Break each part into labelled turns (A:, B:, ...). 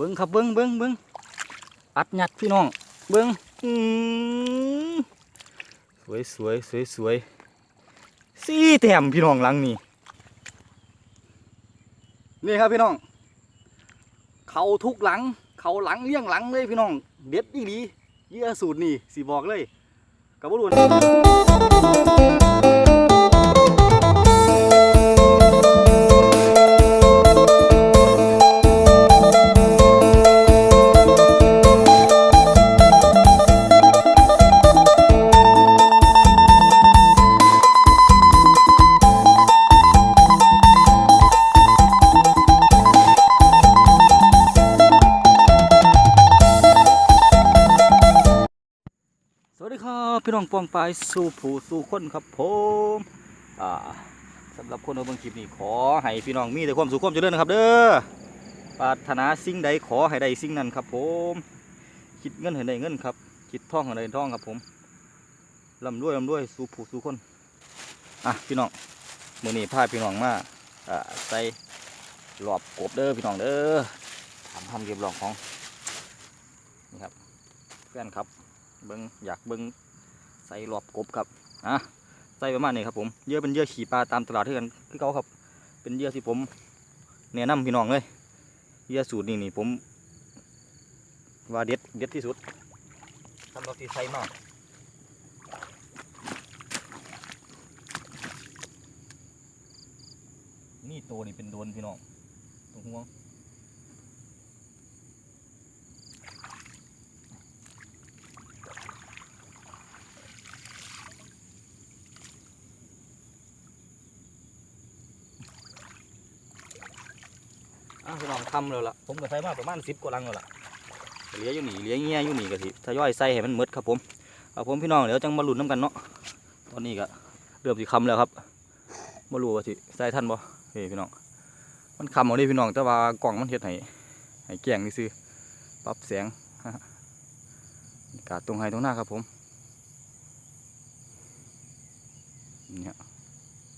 A: เบิ้งครับเบิ้งเบิ้งเบิ้งอัดหยัดพี่น้อง เบิ้งอืมสวยสวยสวยสวยสี่แต้มพี่น้องหลังนี่นี่ครับพี่น้อง เขาทุกหลัง เขาหลังเลี้ยงหลังเลยพี่น้อง เด็ดอีหลีเยื่อสูตรนี่สีบอกเลยกับว่ารุน องปองปายสู่ผู้สู่คนครับผมอ่าสำหรับคนเอาเบิ่งคลิปนี้ขอให้พี่น้องมีแต่ความสุขความเจริญนะครับ เด้อปรารถนาสิ่งใดขอให้ได้สิ่งนั้นครับ ผมคิดเงินให้ได้เงินครับคิดท่องให้ได้ท่องครับผมร่ำรวยร่ำรวยสู่ผู้สู่คนอะพี่น้องมือนี้พาพี่น้องมาอ่าใส่หลอบกบเด้อพี่น้องเด้อทำทำเก็บหลอกของนี่ครับแฟนครับเบิ้งอยากเบิ้ง ใส่รอบกบครับอะใส่ประมาณนี้ครับผมเยื่อเป็นเยื่อขี่ปลาตามตลาดที่กันคือเขาครับ เป็นเยื่อที่ผมแนะนำพี่น้องเลยเยื่อสูตรนี่นี่ผมว่าเด็ดเด็ดที่สุดสำหรับที่ใส่มากนี่ตัวนี่เป็นโดนพี่น้องตัวห่วง พี่น้องทำแล้วล่ะผมก็ใส่มาประมาณสิบกว่าลังแล้วล่ะเหลืออยู่หนีเหลือเงี้ยอยู่หนีก็สิทยอยใส่ให้มันหมดครับผมเอาผมพี่น้องเดี๋ยวจังมาลุ้นน้ำกันเนาะตอนนี้ก็เริ่มสิคำแล้วครับมารู้ว่าสิใส่ทันบ่เฮ้พี่น้อง มันคำเอาดิพี่น้องแต่ว่ากล่องมันเฮ็ดให้ให้แกงนี่ซื้อปรับแสงกาศตรงไฮตรงหน้าครับผมนี่ฮะ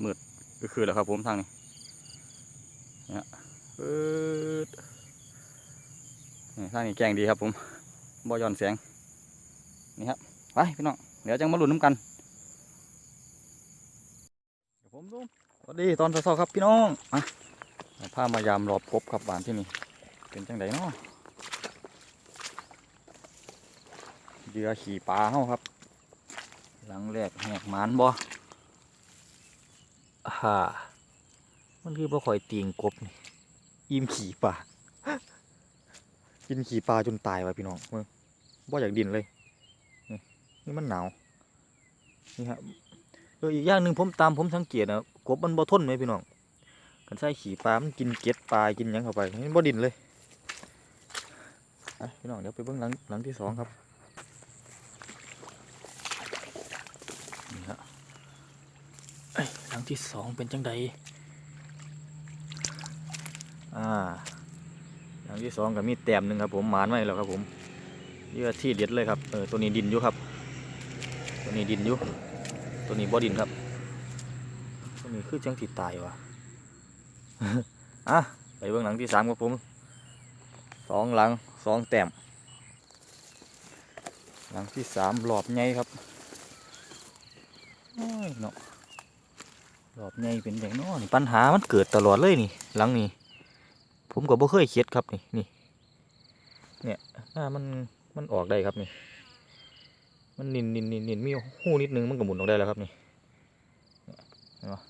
A: มืดก็คือแล้วครับผมทางนี้เปิดทางนี้แกงดีครับผมบ่ย้อนแสงนี่ครับไปพี่น้องเดี๋ยวจังมาลุ้นน้ำกันเดี๋ยวผมดูสวัสดีตอนเช้าๆครับพี่น้องมาพามายามรอบกบครับบ้านที่นี่เป็นจังไดเนาะเหยื่อขี่ปลาเฮาครับ หลังแรกแหกหมานบ่ฮ่ามันคือบ่ค่อยตีงกบนี่ อิ่มขี่ปลากินขี่ปลาจนตายว่ะพี่น้องเมื่อบ่อยากดินเลยนี่มันหนาวนี่ครับเอออีกอย่างหนึ่งผมตามผมสังเกตนะกบมันบ่ทนไหมพี่น้องกันใส่ขี่ปลามันกินเก็ดปลากินยังเข้าไปมันบ่ดินเลยอะพี่น้องเดี๋ยวไปเบิ่งหลังหลังที่สองครับนี่ครับเอ้หลังที่สองเป็นจังใด อ่าอย่างที่สองก็มีแต้มหนึ่งครับผมหมานไว้แล้วครับผมเยื่อที่เด็ดเลยครับเออตัวนี้ดินอยู่ครับ ตัวนี้ดินอยู่ตัวนี้บ่ดินครับ ตัวนี้คือจังติดตายวะอะไปเบื้องหลังที่สามครับผมสองหลังสองแต้มหลังที่สามหลอบใหญ่ครับเนาะหลอบใหญ่เป็นอย่างน้อนี่ปัญหามันเกิดตลอดเลยนี่ หลังนี้ ผมก็บ่เคยเข็ดครับนี่นี่เนี่ยหน้ามันมันออกได้ครับนี่ มันนินนินนินนินมีหูนิดนึงมันก็หมุนออกได้แล้วครับนี่เห็นปะ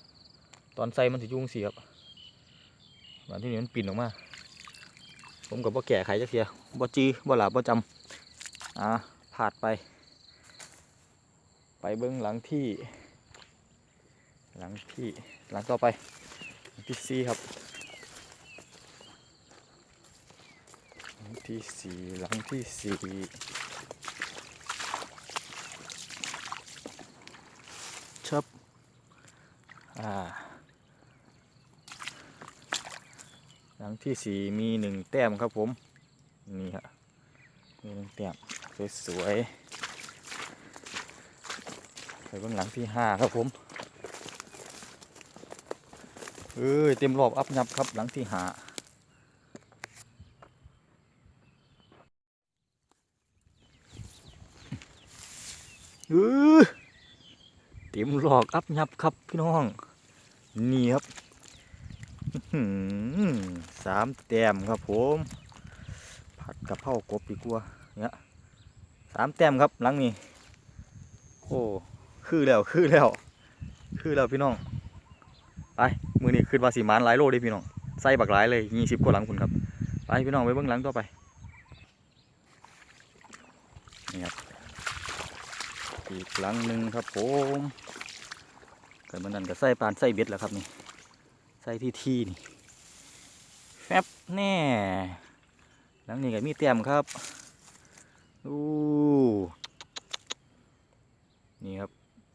A: ตอนใส่มันสิยุ่งสีครับบานที่นี่มันปิ่นออกมา ผมกับบ่แก่ไขจักเทียบ่จีบ่หลาบบ่จำอ่าผาดไป ไปเบิ้องหลังที่ หลังที่หลังต่อไปที่สี่ครับ หลัง ที่สี่หลังที่สี่ชับอ่าหลังที่สี่มีหนึ่งแต้มครับผม นี่ฮะมีหนึ่งแต้มสวยๆไปเบื้องหลังที่ห้าครับผมเอ้ยเต็มรอบอัพยับครับหลังที่ห้า เออเต็มหลอกอัพยับครับพี่น้อง นี่ครับสามแต้มครับผม ผัดกะเพรากบดีกว่าเนี่ยสามแต้มครับหลังนี้ โอ้ คือแล้ว คือแล้ว คือแล้วพี่น้อง ไป มือนี้ขึ้นมาสีมานหลายโลด้พี่น้อง ใส่บักหลายเลยยี่สิบกว่าหลังคุณครับ ไปพี่น้องไปเบื้องหลังต่อไป นี่ครับ อีก หลังหนึ่งครับผมเกิดมันนั่นก็ใส่ปานใส่เบ็ดแล้วครับนี่ใส่ที่ที่นี่แฟบแน่หลังนี้ก็มีเตียมครับอู้นี่ครับ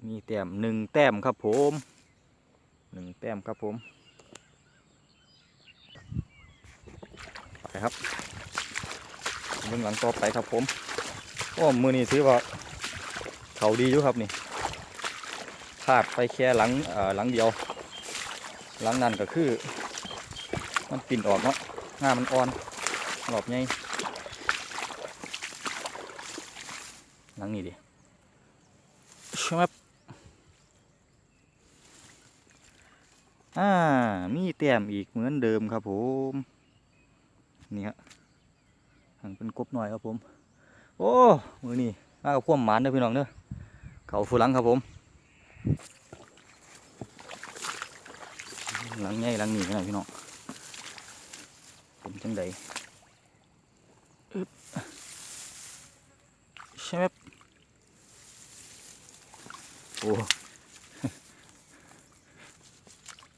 A: มีแต้มหนึ่งแต้มครับผมหนึ่งแต้มครับผมไปครับเบื้องหลังต่อไปครับผมโอ้มือนี้ถือว่า เขาดีอยู่ครับนี่พาดไปแค่หลังเอ่อหลังเดียว หลังนั้นก็คือ มันปิ่นออกเนาะหน้ามันอ่อนหลอบใหญ่หลังนี้ดิชมับอ่า มีแต้มอีกเหมือนเดิมครับผม นี่ฮะหังเป็นกบหน่อยครับผม โอ้ มือนี่ มากับควมหมานเด้อพี่น้องเด้อเขาฟูหลังครับผม หลังใหญ่หลังนี้พี่น้องพี่น้องเป็นจังใดใช่ไหมโอ้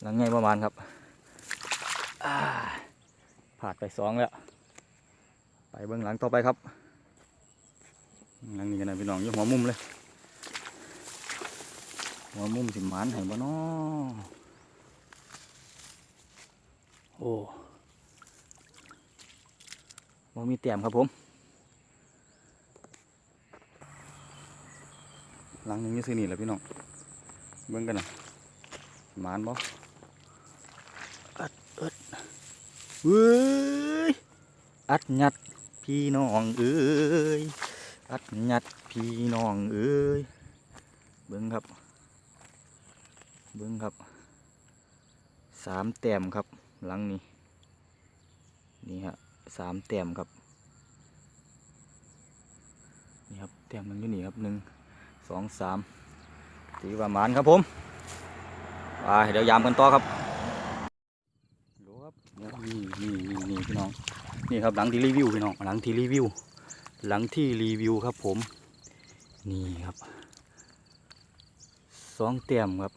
A: หลังใหญ่ประมาณครับผ่านไปสองแล้ว ไปเบื้องหลังต่อไปครับ หลังนี้กันนะพี่น้องยู่หัวมุมเลย หัวมุมสิหมานให้บ่น้อโอ้บ่มีเตียมครับผม หลังนึงนี่ซื้อนี่แหละพี่น้อง เบิ่งกันนะหมานบ่อัดอิดเว้ยอัดยัดพี่น้องเอ้ย อัดยัดพี่น้องเอ้ยเบิ้งครับ เบิ้งครับสามแต้มครับ หลังนี้นี่ฮะสามแต้มครับนี่ครับแต้มมันอยู่นี่ครับหนึ่งสองสามตีประมาณครับผมไปเดี๋ยวยามกันต่อครับดูครับนี่นี่นี่พี่น้องนี่ครับหลังที่รีวิวพี่น้องหลังที่รีวิว หลังที่รีวิวครับผม นี่ครับสองเตียมครับ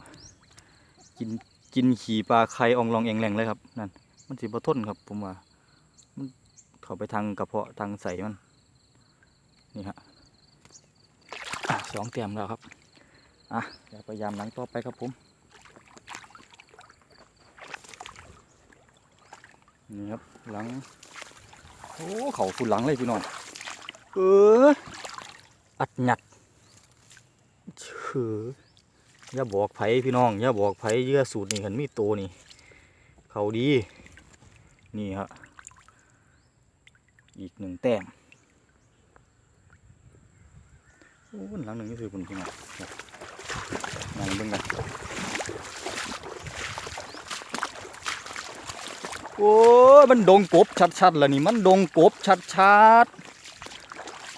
A: กินกินขี่ปลาไข่องลองเองแรงเลยครับนั่นมันสิบทนครับผมว่ามันเข้าไปทางกระเพาะทางใสมันนี่ฮะอะสองเตียมแล้วครับอะเดี๋ยวพยายามหลังต่อไปครับผมนี่ครับหลังโอ้เขาฝุ่นหลังเลยพี่น้อง เอออัดหยัดเชืออย่าบอกไผพี่น้องอย่าบอกไผเยื่อสูตรนี่เห็นมีโตนี่ เขาดี นี่ฮะอีกหนึ่งแต้มโอ้หลังหนึ่งนี่คือคุณพี่น้องมาเบิ่งกันโอ้มันดงกบชัดๆแล้วนี่มันดงกบชัดๆ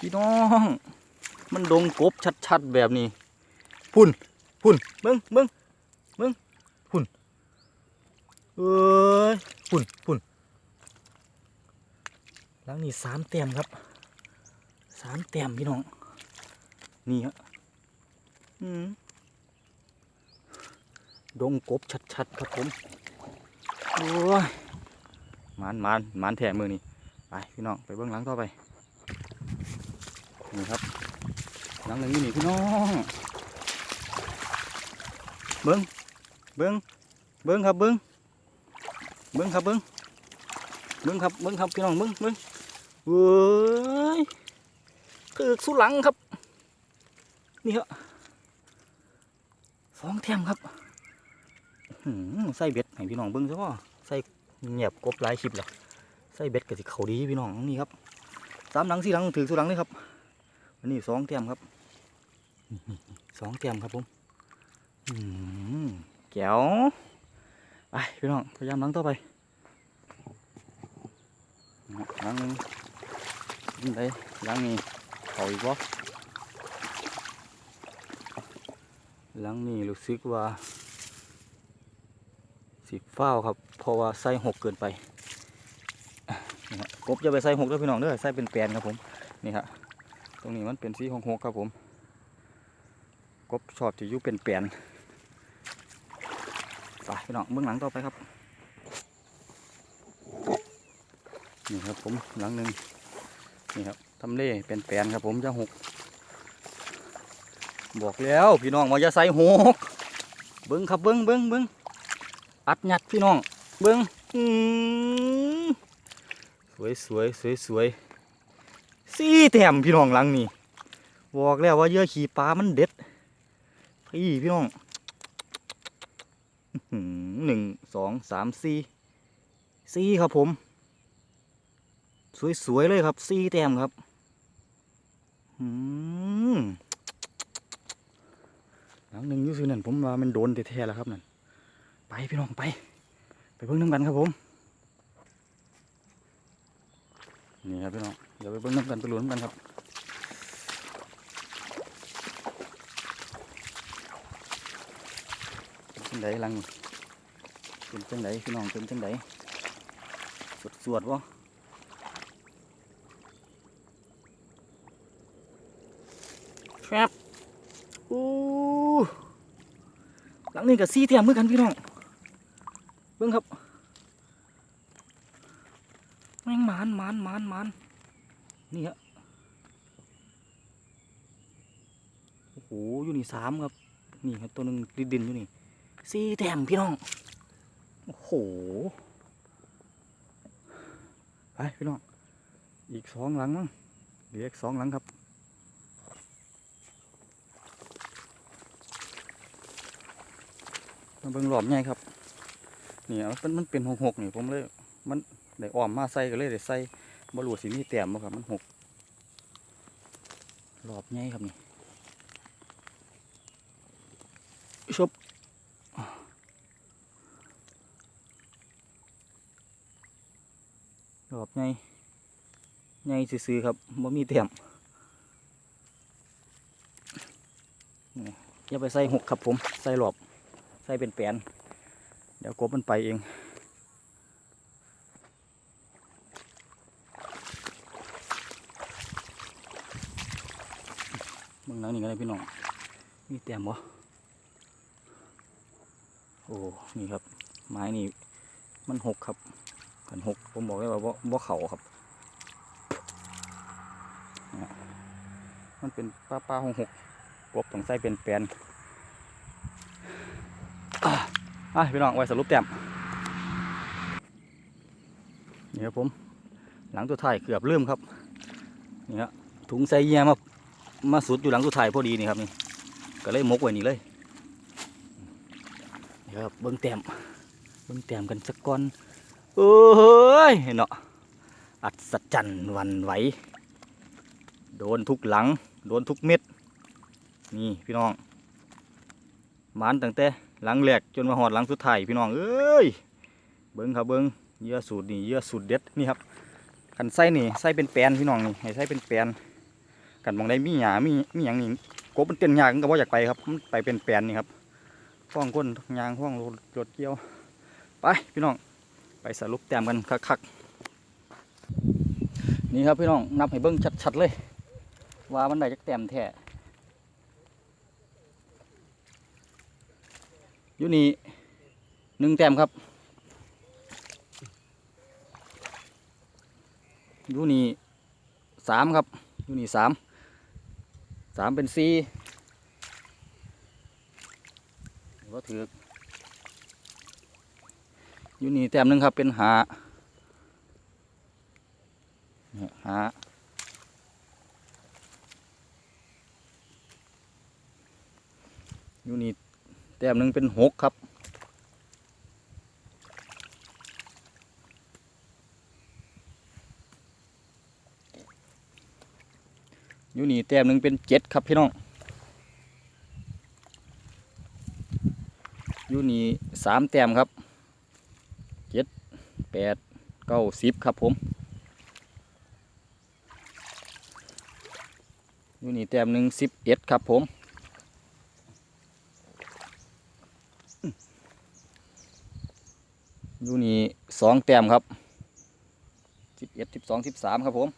A: พี่น้อง มันดงกบชัดๆแบบนี้ พุ่น พุ่นเบิ้งเบิ้งเบิ้งพุ่นเอ้ยพุ่นพุ่นหลังนี้สามเต็มครับสามเต็มพี่น้อง นี่ฮะอืมดงกบชัดๆครับผมโอ้ยหมันหมันหมันแถมมือนี่ไปพี่น้องไปเบิ้งหลังต่อไป นี่ครับหลังหนึ่งนี่นี่พี่น้องเบิ้งเบิ้งเบิ้งครับเบิ้งเบิ้งครับเบิ้งเบิ้งครับเบิ้งครับพี่น้องเบิ้งเบิ้งเว้ยคือสุหลังครับ นี่ครับสองแถมครับหือใส่เบ็ดให้พี่น้องเบิ้งซะว่าใส่เงียบกบหลายคลิปแล้วใส่เบ็ดกับสิเขาดีพี่น้องนี่ครับสามหลังสี่หลังถือสุหลังเลยครับ อันนี้สองเตียมครับสองแต้มครับผมแก้วไปพี่น้องพยายามล้างต่อไปล้างนึงนี่ไดล้างนี่เขาอีกวะล้างนี่รู้สึกว่าสิเฝ้าครับ เพราะว่าใส่หกเกินไปกบจะไปใส่หกเด้อพี่น้องเด้อใส่เป็นแปลนครับผม นี่ครับ ตรงนี้มันเป็นสีหกหกครับผม กบชอบที่ยู่เป็นแปลนไปพี่น้องเบื้องหลังต่อไปครับนี่ครับผมหลังหนึ่งนี่ครับทำเล่เป็นแปลนครับผมจะหกบอกแล้วพี่น้องว่าจะใส่หกเบิ้งครับเบิ้งเบิ้งเบิ้งอัดหยัดพี่น้อง เบิ้งอืมสวยสวยสวยสวย สี่แต้มพี่น้องหลังนี่บอกแล้วว่าเยื่อขี่ปลามันเด็ด พี่พี่น้องหนึ่งสองสามสี่สี่ครับผม สวยๆเลยครับสี่แต้มครับหลังหนึ่งอยูซื่อนั่นผมว่ามันโดนแท้ๆแล้วครับนั่นไปพี่น้องไป ไปเบิ่งน้ำกันครับผม นี่ครับพี่น้องเดี๋ยวไปเบิ่งน้ำกันไปลุ้นน้ำกันครับเป็นจังไดลังเป็นจังไดพี่น้องเป็นจังไดสวดสวดวะครับอู้หลังนี้กับซีเทียมมือกันพี่น้องเบิ่งครับแม่งหมานห มานมานนี่ฮะโอ้โหอยู่นี่สามครับ นี่ครับตัวหนึ่งดินดินอยู่นี่สี่แต้มพี่น้อง โอ้โห ไปพี่น้อง อีกสองหลังมั้งเหลืออีกสองหลังครับมาเบิ่งหลอมใหญ่ครับนี่เอามันมันเป็นหกหกนี่ผมเลย มันได้อ้อมมาใส่ก็เลยได้ใส่ บรูสิมีแต้มบ่ครับมันหกหลอบใหญ่ครับนี่ชบรอบไงไงซื่อครับบ่มีเต็มนี่อย่าไปใส่หกครับผม ใส่หลอบ ใส่เป็นแปลนเดี๋ยวกบมันไปเอง งหนังนี่กันเลยพี่น้อง มีเต็มบ่โอ้ นี่ครับ ไม้นี่มันหกครับขันหกผมบอกเลยว่าบ่เข่าครับนี่มันเป็นปลาปลาหงหกกบต้องใส่เป็นแปลนอะอะพี่น้องไว้สรุปแต้มนี่ครับผม หลังตัวท้ายเกือบลืมครับนี่ฮะถุงใส่เยี่ยมา มาสุดอยู่หลังตัวท้ายพอดีนี่ครับนี่ก็เลยมกไว้นี่เลยนี่ครับเบิ้งแต้มเบิ้งแต้มกันสักก้อนเอ้ยเนาะอัศจรรย์วันไหว โดนทุกหลัง โดนทุกเม็ด นี่พี่น้องมันตั้งแต่หลังแรกจนมาหอดหลังสุดท้ายพี่น้องเอ้ยเบิ้งครับเบิ้งเยื่อสูตรนี่เยื่อสูตรเด็ดนี่ครับขันไส้นี่ไส้เป็นแปนพี่น้องนี่ให้ไส้เป็นแปน กันมองได้มีหยามีมีอย่างนี่กบมันเต้นยากก็บ่อยากไปครับมันไปเป็นแปลนนี่ครับห้องก้นยางห้องรถเกี่ยว ไปพี่น้องไปสรุปแต้มกันคักๆนี่ครับพี่น้องนับให้เบิ้งชัดๆเลย ว่ามันได้จักแต้มแท้อยู่นี่หนึ่งแต้มครับอยู่นี่สามครับอยู่นี่สาม สามเป็นสี่ก็ถืออยู่นี่แต้มหนึ่งครับเป็นหาเนี่ยหาอยู่นี่แต้มหนึ่งเป็นหกครับ อยู่นี่แต้มหนึ่งเป็นเจ็ดครับพี่น้องอยู่นี่สามแต้มครับเจ็ดแปดเก้าสิบครับผมอยู่นี่แต้มหนึ่งสิบเอ็ดครับผมอยู่นี่สองแต้มครับสิบเอ็ดสิบสองสิบสามครับผม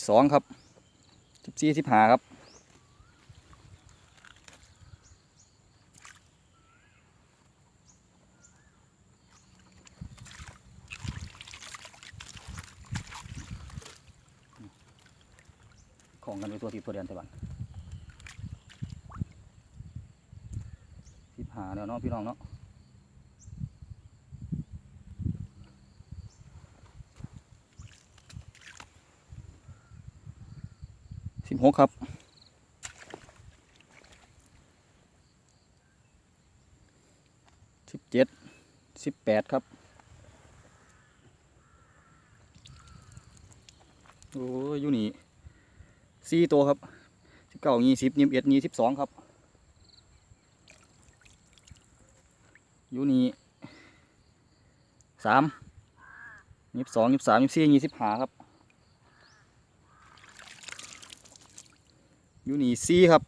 A: อยู่นี่สองครับสิบสี่สิบห้าครับของกันไปตัวที่ตัวเดียนต้หวันสิบห้าแล้วเนาะพี่น้องเนาะ สิบหกครับสิบเจ็ดสิบแปดครับ โอ้ยอยู่นี่สี่ตัวครับสิบเก้ายี่สิบยี่สิบเอ็ดยี่สิบสองครับอยู่นี่สามยี่สิบสองยี่สิบสามยี่สิบสี่ยี่สิบห้าครับ อยู่นี่สี่ครับ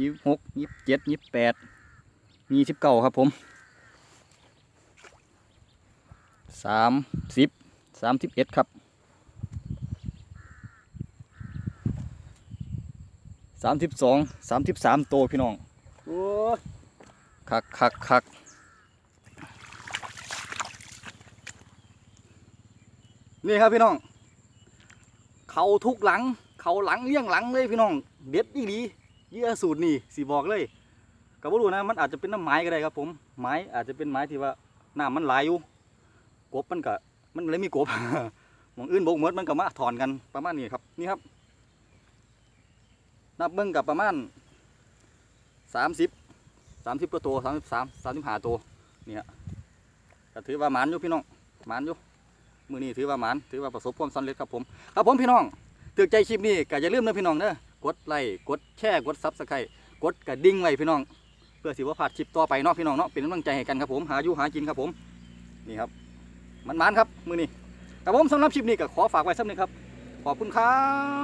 A: ยี่สิบหกยี่สิบเจ็ดยี่สิบแปดยี่สิบเก้าครับผมสามสิบสามสิบเอ็ดครับสามสิบสองสามสิบสามโตพี่น้องคักคักคักนี่ครับพี่น้อง เขาทุกหลัง เขาหลังเลี้ยงหลังเลยพี่น้อง เด็ดอีหลีเยื่อสูตรนี่สีบอกเลยก็บ่รู้นะมันอาจจะเป็นน้ำไม้ก็ได้ครับผมไม้อาจจะเป็นไม้ที่ว่าน้ำมันไหลายอยู่กบมันก็มันเลยมีกบหมองอื่นบกหมดมันก็มาถอนกันประมาณนี้ครับนี่ครับ นับเบิ่งกับประมาณสามสิบสามสิบกว่าตัวสามสิบสามสามสิบห้าตัวนี่ฮะก็ถือว่าหมานอยู่พี่น้องหมานอยู่มือนี้ถือว่าหมานถือว่าประสบความสำเร็จครับผมครับผมพี่น้องถือใจคลิปนี้ก็อย่าลืมนะพี่น้องเด้อ กดไลค์กดแชร์กดซับสไครต์กดกระดิ่งไว้พี่น้อง เพื่อสิว่าพลาดคลิปต่อไปเนาะพี่น้องเนาะเป็นกำลังใจให้กันครับผมหาอยู่หากินครับผมนี่ครับมันมันครับมือนี่ครับผมสำหรับคลิปนี้ก็ขอฝากไว้สักนิดครับขอบคุณครับ